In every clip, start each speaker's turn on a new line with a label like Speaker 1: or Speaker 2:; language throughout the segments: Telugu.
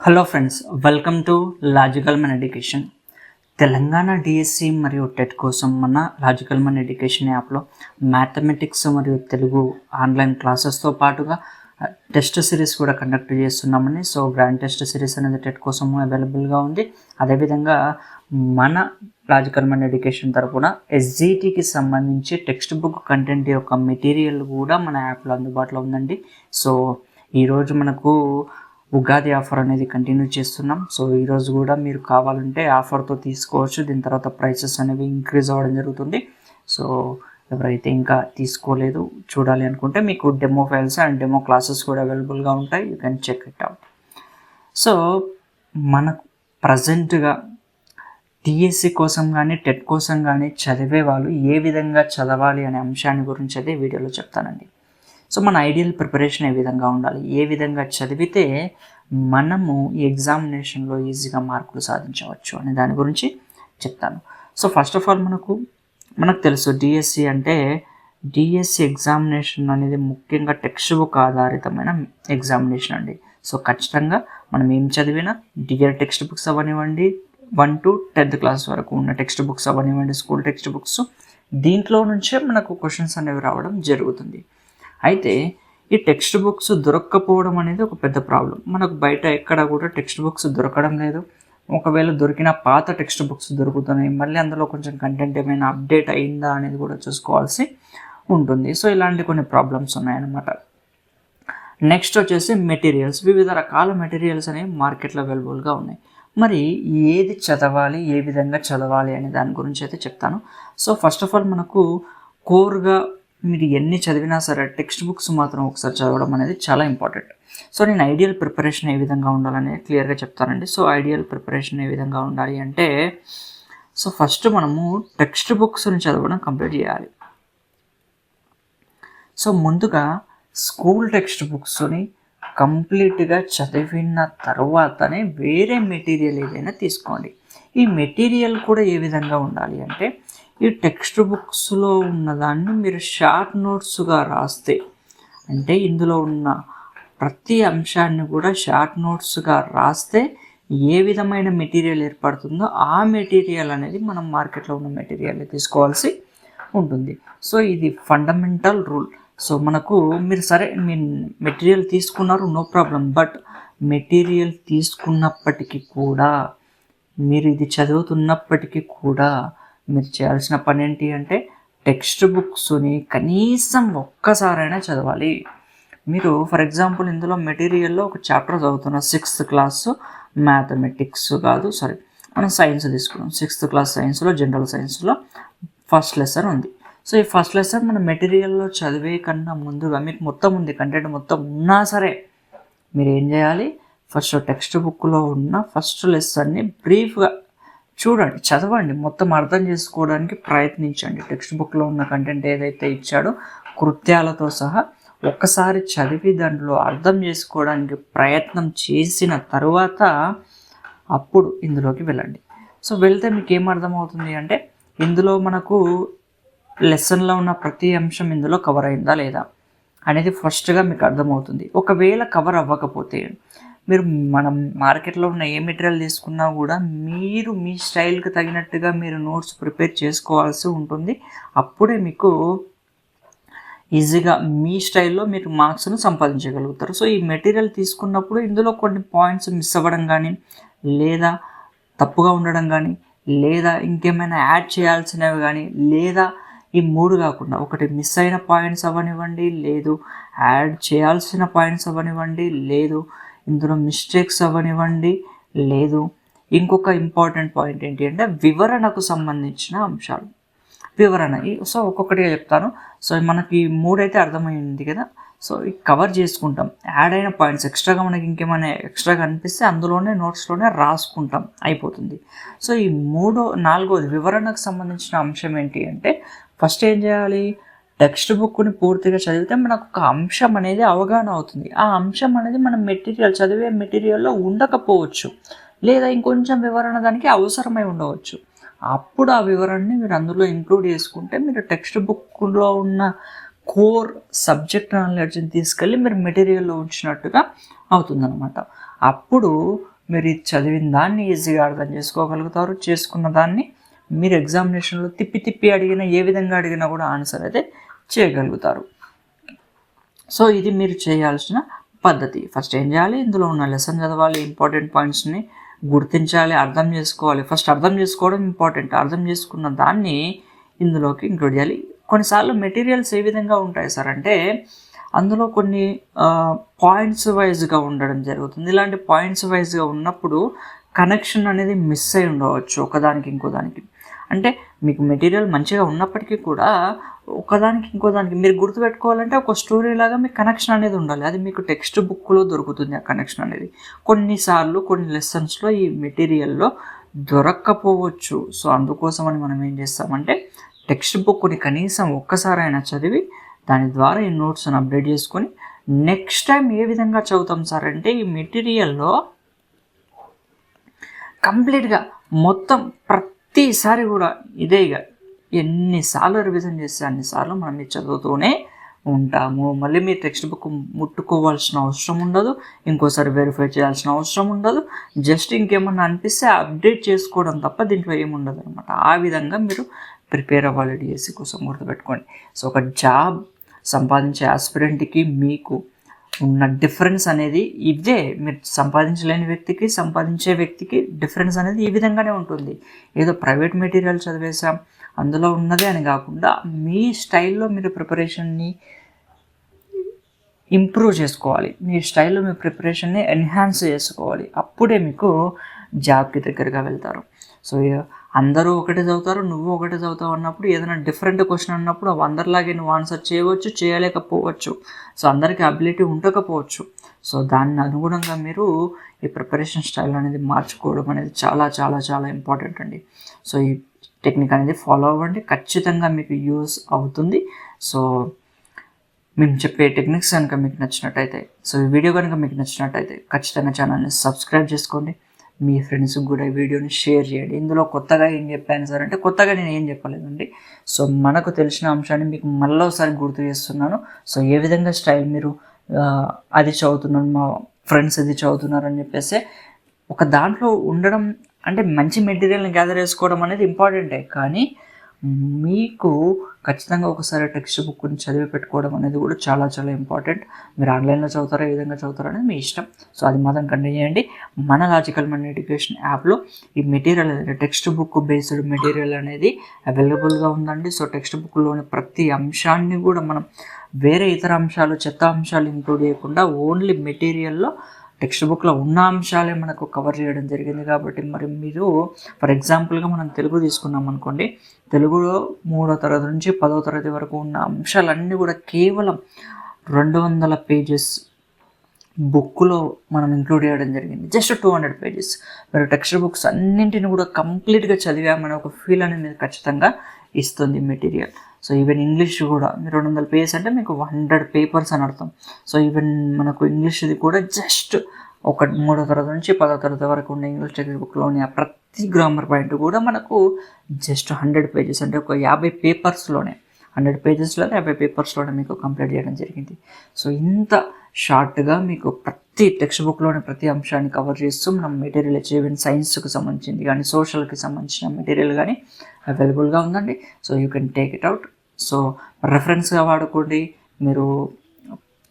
Speaker 1: Hello friends welcome to logical man education Telangana DSC మరియు టెట్ కోసం మన లాజికల్ మన్ ఎడ్యుకేషన్ యాప్లో మ్యాథమెటిక్స్ మరియు తెలుగు ఆన్లైన్ క్లాసెస్తో పాటుగా టెస్ట్ సిరీస్ కూడా కండక్ట్ చేస్తున్నామని. సో గ్రాండ్ టెస్ట్ సిరీస్ అనేది టెట్ కోసం అవైలబుల్గా ఉంది. అదేవిధంగా మన లాజికల్ మన్ ఎడ్యుకేషన్ తరఫున ఎస్జిటికి సంబంధించి టెక్స్ట్ బుక్ కంటెంట్ యొక్క మెటీరియల్ కూడా మన యాప్లో అందుబాటులో ఉందండి. సో ఈరోజు మనకు ఉగాది ఆఫర్ అనేది కంటిన్యూ చేస్తున్నాం. సో ఈరోజు కూడా మీరు కావాలంటే ఆఫర్తో తీసుకోవచ్చు. దీని తర్వాత ప్రైసెస్ అనేవి ఇంక్రీజ్ అవ్వడం జరుగుతుంది. సో ఎవరైతే ఇంకా తీసుకోలేదు చూడాలి అనుకుంటే మీకు demo files and demo classes కూడా అవైలబుల్గా ఉంటాయి. You can check it out so మనకు ప్రజెంట్గా టీఎస్సీ కోసం కానీ టెట్ కోసం కానీ చదివే వాళ్ళు ఏ విధంగా చదవాలి అనే అంశాన్ని గురించి అయితే వీడియోలో చెప్తానండి. సో మన ఐడియల్ ప్రిపరేషన్ ఏ విధంగా ఉండాలి? ఏ విధంగా చదివితే మనము ఈ ఎగ్జామినేషన్లో ఈజీగా మార్కులు సాధించవచ్చు అనే దాని గురించి చెప్తాను. సో ఫస్ట్ ఆఫ్ ఆల్ మనకు మనకు తెలుసు డిఎస్సి అంటే డిఎస్సి ఎగ్జామినేషన్ అనేది ముఖ్యంగా టెక్స్ట్ బుక్ ఆధారితమైన ఎగ్జామినేషన్ అండి. సో ఖచ్చితంగా మనం ఏం చదివినా డియర్ టెక్స్ట్ బుక్స్ అవనివ్వండి వన్ టు టెన్త్ క్లాస్ వరకు ఉన్న టెక్స్ట్ బుక్స్ అవనివ్వండి స్కూల్ టెక్స్ట్ బుక్స్ దీంట్లో నుంచే మనకు క్వశ్చన్స్ అనేవి రావడం జరుగుతుంది. అయితే ఈ టెక్స్ట్ బుక్స్ దొరక్కపోవడం అనేది ఒక పెద్ద ప్రాబ్లం. మనకు బయట ఎక్కడ కూడా టెక్స్ట్ బుక్స్ దొరకడం లేదు. ఒకవేళ దొరికిన పాత టెక్స్ట్ బుక్స్ దొరుకుతున్నాయి. మళ్ళీ అందులో కొంచెం కంటెంట్ ఏమైనా అప్డేట్ అయిందా అనేది కూడా చూసుకోవాల్సి ఉంటుంది. సో ఇలాంటి కొన్ని ప్రాబ్లమ్స్ ఉన్నాయన్నమాట. నెక్స్ట్ వచ్చేసి మెటీరియల్స్ వివిధ రకాల మెటీరియల్స్ అనేవి మార్కెట్లో అవైలబుల్గా ఉన్నాయి. మరి ఏది చదవాలి ఏ విధంగా చదవాలి అనే దాని గురించి అయితే చెప్తాను. సో ఫస్ట్ ఆఫ్ ఆల్ మనకు కోర్గా మీరు ఎన్ని చదివినా సరే టెక్స్ట్ బుక్స్ మాత్రం ఒకసారి చదవడం అనేది చాలా ఇంపార్టెంట్. సో నేను ఐడియల్ ప్రిపరేషన్ ఏ విధంగా ఉండాలని క్లియర్గా చెప్తానండి. సో ఐడియల్ ప్రిపరేషన్ ఏ విధంగా ఉండాలి అంటే సో ఫస్ట్ మనము టెక్స్ట్ బుక్స్ని చదవడం కంప్లీట్ చేయాలి. సో ముందుగా స్కూల్ టెక్స్ట్ బుక్స్ని కంప్లీట్గా చదివిన తర్వాతనే వేరే మెటీరియల్ ఏదైనా తీసుకోండి. ఈ మెటీరియల్ కూడా ఏ విధంగా ఉండాలి అంటే ఈ టెక్స్ట్ బుక్స్లో ఉన్నదాన్ని మీరు షార్ట్ నోట్స్గా రాస్తే అంటే ఇందులో ఉన్న ప్రతి అంశాన్ని కూడా షార్ట్ నోట్స్గా రాస్తే ఏ విధమైన మెటీరియల్ ఏర్పడుతుందో ఆ మెటీరియల్ అనేది మనం మార్కెట్లో ఉన్న మెటీరియల్ తీసుకోవాల్సి ఉంటుంది. సో ఇది ఫండమెంటల్ రూల్ సో మనకు మీరు సరే మీ మెటీరియల్ తీసుకున్నారు నో ప్రాబ్లం బట్ మెటీరియల్ తీసుకున్నప్పటికీ కూడా మీరు ఇది చదువుతున్నప్పటికీ కూడా మీరు చేయాల్సిన పని ఏంటి అంటే టెక్స్ట్ బుక్స్ని కనీసం ఒక్కసారైనా చదవాలి. మీరు ఫర్ ఎగ్జాంపుల్ ఇందులో మెటీరియల్లో ఒక చాప్టర్ చదువుతున్న సిక్స్త్ క్లాస్ మ్యాథమెటిక్స్ కాదు సారీ మనం సైన్స్ తీసుకున్నాం. సిక్స్త్ క్లాస్ సైన్స్లో జనరల్ సైన్స్లో ఫస్ట్ లెసన్ ఉంది. సో ఈ ఫస్ట్ లెసన్ మన మెటీరియల్లో చదివే కన్నా ముందుగా మీకు మొత్తం ఉంది కంటెంట్ మొత్తం ఉన్నా సరే మీరు ఏం చేయాలి? ఫస్ట్ టెక్స్ట్ బుక్లో ఉన్న ఫస్ట్ లెసన్ని బ్రీఫ్గా చూడండి చదవండి. మొత్తం అర్థం చేసుకోవడానికి ప్రయత్నించండి. టెక్స్ట్ బుక్లో ఉన్న కంటెంట్ ఏదైతే ఇచ్చాడో కృత్యాలతో సహా ఒక్కసారి చదివి దాంట్లో అర్థం చేసుకోవడానికి ప్రయత్నం చేసిన తర్వాత అప్పుడు ఇందులోకి వెళ్ళండి. సో వెళ్తే మీకు ఏం అర్థమవుతుంది అంటే ఇందులో మనకు లెసన్లో ఉన్న ప్రతి అంశం ఇందులో కవర్ అయిందా లేదా? అనేది ఫస్ట్గా మీకు అర్థమవుతుంది. ఒకవేళ కవర్ అవ్వకపోతే మీరు మనం మార్కెట్లో ఉన్న ఏ మెటీరియల్ తీసుకున్నా కూడా మీరు మీ స్టైల్కి తగినట్టుగా మీరు నోట్స్ ప్రిపేర్ చేసుకోవాల్సి ఉంటుంది. అప్పుడే మీకు ఈజీగా మీ స్టైల్లో మీరు మార్క్స్ను సంపాదించగలుగుతారు. సో ఈ మెటీరియల్ తీసుకున్నప్పుడు ఇందులో కొన్ని పాయింట్స్ మిస్ అవ్వడం కానీ లేదా తప్పుగా ఉండడం కానీ లేదా ఇంకేమైనా యాడ్ చేయాల్సినవి కానీ లేదా ఈ మూడు కాకుండా ఒకటి మిస్ అయిన పాయింట్స్ అవ్వనివ్వండి లేదు యాడ్ చేయాల్సిన పాయింట్స్ అవ్వనివ్వండి లేదు ఇందులో మిస్టేక్స్ అవ్వనివ్వండి లేదు ఇంకొక ఇంపార్టెంట్ పాయింట్ ఏంటి అంటే వివరణకు సంబంధించిన అంశాలు. వివరణ. సో ఒక్కొక్కటిగా చెప్తాను. సో మనకి మూడైతే అర్థమైంది కదా? సో కవర్ చేసుకుంటాం. యాడ్ అయిన పాయింట్స్ ఎక్స్ట్రాగా మనకి ఇంకేమైనా ఎక్స్ట్రాగా అనిపిస్తే అందులోనే నోట్స్లోనే రాసుకుంటాం. అయిపోతుంది. సో ఈ మూడో నాలుగోది వివరణకు సంబంధించిన అంశం ఏంటి అంటే ఫస్ట్ ఏం చేయాలి? టెక్స్ట్ బుక్ని పూర్తిగా చదివితే మనకు ఒక అంశం అనేది అవగాహన అవుతుంది. ఆ అంశం అనేది మనం మెటీరియల్ చదివే మెటీరియల్లో ఉండకపోవచ్చు. లేదా ఇంకొంచెం వివరణ దానికి అవసరమై ఉండవచ్చు. అప్పుడు ఆ వివరణని మీరు అందులో ఇంక్లూడ్ చేసుకుంటే మీరు టెక్స్ట్ బుక్లో ఉన్న కోర్ సబ్జెక్ట్ నాలెడ్జ్ని తీసుకెళ్ళి మీరు మెటీరియల్లో ఉంచినట్టుగా అవుతుందన్నమాట. అప్పుడు మీరు ఇది చదివిన దాన్ని ఈజీగా అర్థం చేసుకోగలుగుతారు. చేసుకున్న దాన్ని మీరు ఎగ్జామినేషన్లో తిప్పి తిప్పి అడిగిన ఏ విధంగా అడిగినా కూడా ఆన్సర్ అయితే చేయగలుగుతారు. సో ఇది మీరు చేయాల్సిన పద్ధతి. ఫస్ట్ ఏం చేయాలి? ఇందులో ఉన్న లెసన్ చదవాలి. ఇంపార్టెంట్ పాయింట్స్ని గుర్తించాలి. అర్థం చేసుకోవాలి. ఫస్ట్ అర్థం చేసుకోవడం ఇంపార్టెంట్. అర్థం చేసుకున్న దాన్ని ఇందులోకి ఇంక్లూడ్ చేయాలి. కొన్నిసార్లు మెటీరియల్స్ ఏ విధంగా ఉంటాయి సార్ అంటే అందులో కొన్ని పాయింట్స్ వైజ్గా ఉండడం జరుగుతుంది. ఇలాంటి పాయింట్స్ వైజ్గా ఉన్నప్పుడు కనెక్షన్ అనేది మిస్ అయి ఉండవచ్చు ఒకదానికి ఇంకోదానికి. అంటే మీకు మెటీరియల్ మంచిగా ఉన్నప్పటికీ కూడా ఒకదానికి ఇంకో దానికి మీరు గుర్తుపెట్టుకోవాలంటే ఒక స్టోరీ లాగా మీకు కనెక్షన్ అనేది ఉండాలి. అది మీకు టెక్స్ట్ బుక్లో దొరుకుతుంది ఆ కనెక్షన్ అనేది. కొన్నిసార్లు కొన్ని లెసన్స్లో ఈ మెటీరియల్లో దొరక్కపోవచ్చు. సో అందుకోసమని మనం ఏం చేస్తామంటే టెక్స్ట్ బుక్ని కనీసం ఒక్కసారైనా చదివి దాని ద్వారా ఈ నోట్స్ని అప్డేట్ చేసుకొని నెక్స్ట్ టైం ఏ విధంగా చదువుతాం సార్ అంటే ఈ మెటీరియల్లో కంప్లీట్గా మొత్తం ప్రతిసారి కూడా ఇదే ఇక. ఎన్నిసార్లు రివిజన్ చేస్తే అన్నిసార్లు మనం చదువుతూనే ఉంటాము. మళ్ళీ మీ టెక్స్ట్ బుక్ ముట్టుకోవాల్సిన అవసరం ఉండదు. ఇంకోసారి వెరిఫై చేయాల్సిన అవసరం ఉండదు. జస్ట్ ఇంకేమన్నా అనిపిస్తే అప్డేట్ చేసుకోవడం తప్ప దీంట్లో ఏముండదు అనమాట ఆ విధంగా మీరు ప్రిపేర్ అవ్వాలి డిఎస్సి కోసం గుర్తుపెట్టుకోండి సో ఒక జాబ్ సంపాదించే ఆస్పిరెంట్కి మీకు ఉన్న డిఫరెన్స్ అనేది ఇదే. మీరు సంపాదించలేని వ్యక్తికి సంపాదించే వ్యక్తికి డిఫరెన్స్ అనేది ఈ విధంగానే ఉంటుంది. ఏదో ప్రైవేట్ మెటీరియల్ చదివేసాం అందులో ఉన్నదే అని కాకుండా మీ స్టైల్లో మీరు ప్రిపరేషన్ని ఇంప్రూవ్ చేసుకోవాలి. మీ స్టైల్లో మీ ప్రిపరేషన్ని ఎన్హాన్స్ చేసుకోవాలి. అప్పుడే మీకు జాబ్కి దగ్గరగా వెళ్తారు. సో అందరూ ఒకటే చదువుతారు నువ్వు ఒకటే చదువుతావు అన్నప్పుడు ఏదైనా డిఫరెంట్ క్వశ్చన్ అన్నప్పుడు అవి అందరిలాగే నువ్వు ఆన్సర్ చేయవచ్చు చేయలేకపోవచ్చు. సో అందరికీ అబిలిటీ ఉండకపోవచ్చు. సో దాన్ని అనుగుణంగా మీరు ఈ ప్రిపరేషన్ స్టైల్ అనేది మార్చుకోవడం అనేది చాలా చాలా చాలా ఇంపార్టెంట్ అండి. సో ఈ టెక్నిక్ అనేది ఫాలో అవ్వండి. ఖచ్చితంగా మీకు యూస్ అవుతుంది. సో మేము చెప్పే టెక్నిక్స్ కనుక మీకు నచ్చినట్టయితే సో ఈ వీడియో కనుక మీకు నచ్చినట్టయితే ఖచ్చితంగా ఛానల్ని సబ్స్క్రైబ్ చేసుకోండి. మీ ఫ్రెండ్స్కి కూడా ఈ వీడియోని షేర్ చేయండి. ఇందులో కొత్తగా ఏం చెప్పాను సార్ అంటే కొత్తగా నేను ఏం చెప్పలేదండి. సో మనకు తెలిసిన అంశాన్ని మీకు మళ్ళీ ఒకసారి గుర్తు చేస్తున్నాను. సో ఏ విధంగా స్టైల్ మీరు అది చదువుతున్నాను మా ఫ్రెండ్స్ ఇది చదువుతున్నారు అని చెప్పేసి ఒక దాంట్లో ఉండడం అంటే మంచి మెటీరియల్ని గ్యాదర్ చేసుకోవడం అనేది ఇంపార్టెంటే కానీ మీకు ఖచ్చితంగా ఒకసారి టెక్స్ట్ బుక్ని చదివి పెట్టుకోవడం అనేది కూడా చాలా చాలా ఇంపార్టెంట్. మీరు ఆన్లైన్లో చదువుతారా? ఏ విధంగా చదువుతారా అనేది మీ ఇష్టం. సో అది మాత్రం కంటిన్యూ చేయండి. మన లాజికల్ మన ఎడ్యుకేషన్ యాప్లో ఈ మెటీరియల్ అనేది టెక్స్ట్ బుక్ బేస్డ్ మెటీరియల్ అనేది అవైలబుల్గా ఉందండి. సో టెక్స్ట్ బుక్లోని ప్రతి అంశాన్ని కూడా మనం వేరే ఇతర అంశాలు చెత్త అంశాలు ఇంక్లూడ్ చేయకుండా ఓన్లీ మెటీరియల్లో టెక్స్ట్ బుక్లో ఉన్న అంశాలే మనకు కవర్ చేయడం జరిగింది కాబట్టి మరి మీరు ఫర్ ఎగ్జాంపుల్గా మనం తెలుగు తీసుకున్నాం అనుకోండి తెలుగులో మూడో తరగతి నుంచి పదో తరగతి వరకు ఉన్న అంశాలన్నీ కూడా కేవలం రెండు వందల పేజెస్ బుక్లో మనం ఇంక్లూడ్ చేయడం జరిగింది. Just two hundred pages. మీరు టెక్స్ట్ బుక్స్ అన్నింటిని కూడా కంప్లీట్గా చదివామనే ఒక ఫీల్ అనేది ఖచ్చితంగా ఇస్తుంది మెటీరియల్. సో ఈవెన్ ఇంగ్లీష్ కూడా మీరు రెండు వందల పేజెస్ అంటే మీకు హండ్రెడ్ పేపర్స్ అని అర్థం. సో ఈవెన్ మనకు ఇంగ్లీష్ది కూడా జస్ట్ ఒక మూడో తరగతి నుంచి పదో తరగతి వరకు ఉన్న ఇంగ్లీష్ టెక్స్ట్ బుక్లోని ప్రతి గ్రామర్ పాయింట్ కూడా మనకు జస్ట్ హండ్రెడ్ పేజెస్ అంటే ఒక యాభై పేపర్స్లోనే హండ్రెడ్ పేజెస్లో యాభై పేపర్స్లోనే మీకు కంప్లీట్ చేయడం జరిగింది. సో ఇంత షార్ట్గా మీకు ప్రతి టెక్స్ట్ బుక్లోని ప్రతి అంశాన్ని కవర్ చేస్తూ మనం మెటీరియల్ అచీవ్మెంట్ సైన్స్కి సంబంధించింది కానీ సోషల్కి సంబంధించిన మెటీరియల్ కానీ అవైలబుల్గా ఉందండి. So you can take it out. So రెఫరెన్స్గా వాడుకోండి. మీరు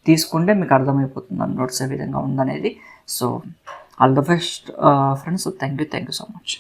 Speaker 1: తీసుకుంటే మీకు అర్థమైపోతుంది నోట్స్ ఏ విధంగా ఉందనేది. So all the best friends. Thank you thank you so much.